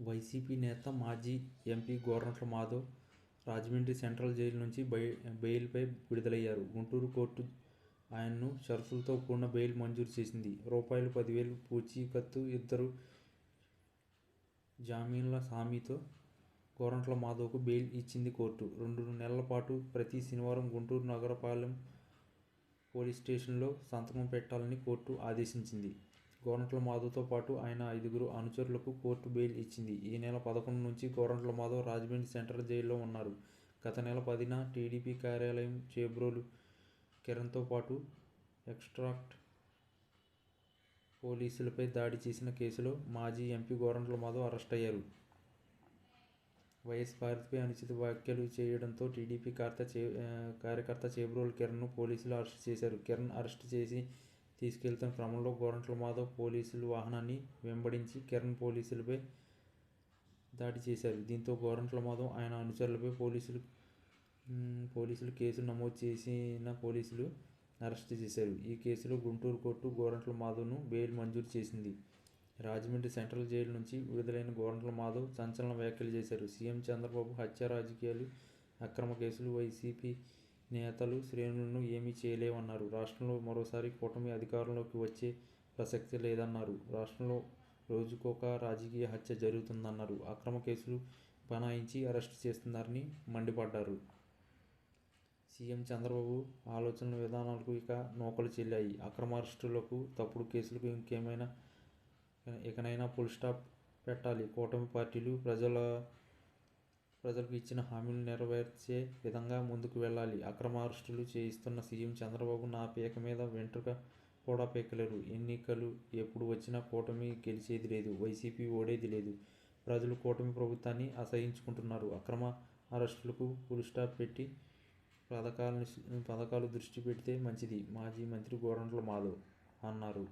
YCP నేత మాజీ MP Gorantla Madhav Rajahmundry central jail నుంచి బై బెయిల్పై విడుదలయ్యారు. గుంటూరు కోర్టు ఆయన్ను షరతులతో కూడిన బెయిల్ మంజూరు చేసింది. రూపాయలు పదివేలు పూచీకత్తు ఇద్దరు జామీన్ల హామీతో గోరంట్ల మాధవ్కు బెయిల్ ఇచ్చింది కోర్టు. రెండు నెలల పాటు ప్రతి శనివారం గుంటూరు నగరపాలెం పోలీస్ స్టేషన్లో సంతకం పెట్టాలని కోర్టు ఆదేశించింది. గోరంట్ల మాధవ్తో పాటు ఆయన ఐదుగురు అనుచరులకు కోర్టు బెయిల్ ఇచ్చింది. ఈ నెల పదకొండు నుంచి గోరంట్ల మాధవ్ రాజమండ్రి సెంట్రల్ జైల్లో ఉన్నారు. గత నెల పదిన టీడీపీ కార్యాలయం చేబ్రోలు కిరణ్తో పాటు ఎక్స్ట్రాక్ట్ పోలీసులపై దాడి చేసిన కేసులో మాజీ ఎంపీ గోరంట్ల మాధవ్ అరెస్ట్ అయ్యారు వైఎస్ భారతిపై అనుచిత వ్యాఖ్యలు చేయడంతో టీడీపీ కార్త చే కార్యకర్త చేబ్రోలు కిరణ్ను పోలీసులు అరెస్ట్ చేశారు. కిరణ్ అరెస్ట్ చేసి తీసుకెళ్తున్న క్రమంలో గోరంట్ల మాధవ్ పోలీసులు వాహనాన్ని వెంబడించి కిరణ్ పోలీసులపై దాడి చేశారు. దీంతో గోరంట్ల మాధవ్ ఆయన అనుచరులపై పోలీసులు పోలీసులు కేసు నమోదు చేసిన పోలీసులు అరెస్ట్ చేశారు. ఈ కేసులో గుంటూరు కోర్టు గోరంట్ల మాధవ్ను బెయిల్ మంజూరు చేసింది. రాజమండ్రి సెంట్రల్ జైలు నుంచి విడుదలైన గోరంట్ల మాధవ్ సంచలన వ్యాఖ్యలు చేశారు. సీఎం చంద్రబాబు హత్య రాజకీయాలు అక్రమ కేసులు వైసీపీ నేతలు శ్రేణులను ఏమీ చేయలేవన్నారు. రాష్ట్రంలో మరోసారి కూటమి అధికారంలోకి వచ్చే ప్రసక్తి లేదన్నారు. రాష్ట్రంలో రోజుకొక రాజకీయ హత్య జరుగుతుందన్నారు. అక్రమ కేసులు బనాయించి అరెస్టు చేస్తున్నారని మండిపడ్డారు. సీఎం చంద్రబాబు ఆలోచనల విధానాలకు ఇక నూకలు చెల్లాయి. అక్రమ అరెస్టులకు తప్పుడు కేసులకు ఇంకేమైనా ఇకనైనా ఫుల్ స్టాప్ పెట్టాలి. కూటమి పార్టీలు ప్రజల ప్రజలకు ఇచ్చిన హామీలు నెరవేర్చే విధంగా ముందుకు వెళ్ళాలి. అక్రమ అరెస్టులు చేయిస్తున్న సీఎం చంద్రబాబు నా పీక మీద వెంట్రుక కూడా పీకలేరు. ఎన్నికలు ఎప్పుడు వచ్చినా కూటమి గెలిచేది లేదు. వైసీపీ ఓడేది లేదు. ప్రజలు కూటమి ప్రభుత్వాన్ని అసహించుకుంటున్నారు. అక్రమ అరెస్టులకు ఫుల్ స్టాప్ పెట్టి పథకాలను పథకాలు దృష్టి పెడితే మంచిది. మాజీ మంత్రి గోరంట్ల మాధవ్ అన్నారు.